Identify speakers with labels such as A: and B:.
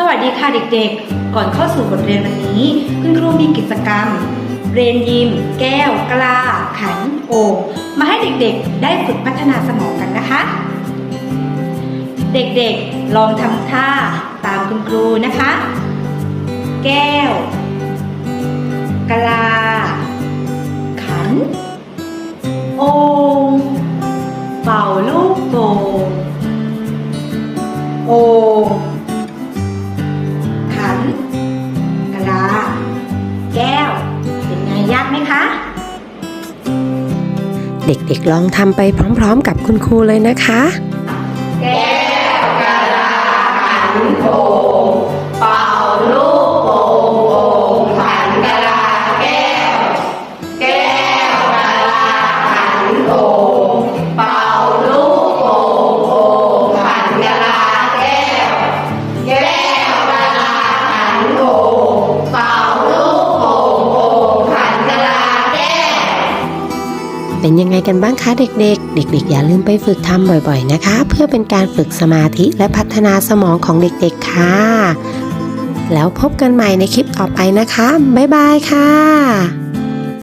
A: สวัสดีค่ะเด็กๆ ก่อนเข้าสู่บทเรียนวันนี้ คุณครูมีกิจกรรม เรียนยิม แก้ว กลา ขัน โอ่งมาให้เด็กๆ ได้ฝึกพัฒนาสมองกันนะคะ เด็กๆ ลองทำท่าตามคุณครูนะคะ แก้ว กลา ขัน โอ่งเป่าลูกโป่งโอ่งากไหมคะ
B: เด็กๆลองทำไปพร้อมๆกับคุณครูเลยนะคะ
A: แก้วกะลาขันโป่
B: เป็นยังไงกันบ้างคะเด็กๆ เด็ก ๆ อย่าลืมไปฝึกทำบ่อยๆนะคะ เพื่อเป็นการฝึกสมาธิและพัฒนาสมองของเด็กๆค่ะ แล้วพบกันใหม่ในคลิปต่อไปนะคะ บ๊ายบายค่ะ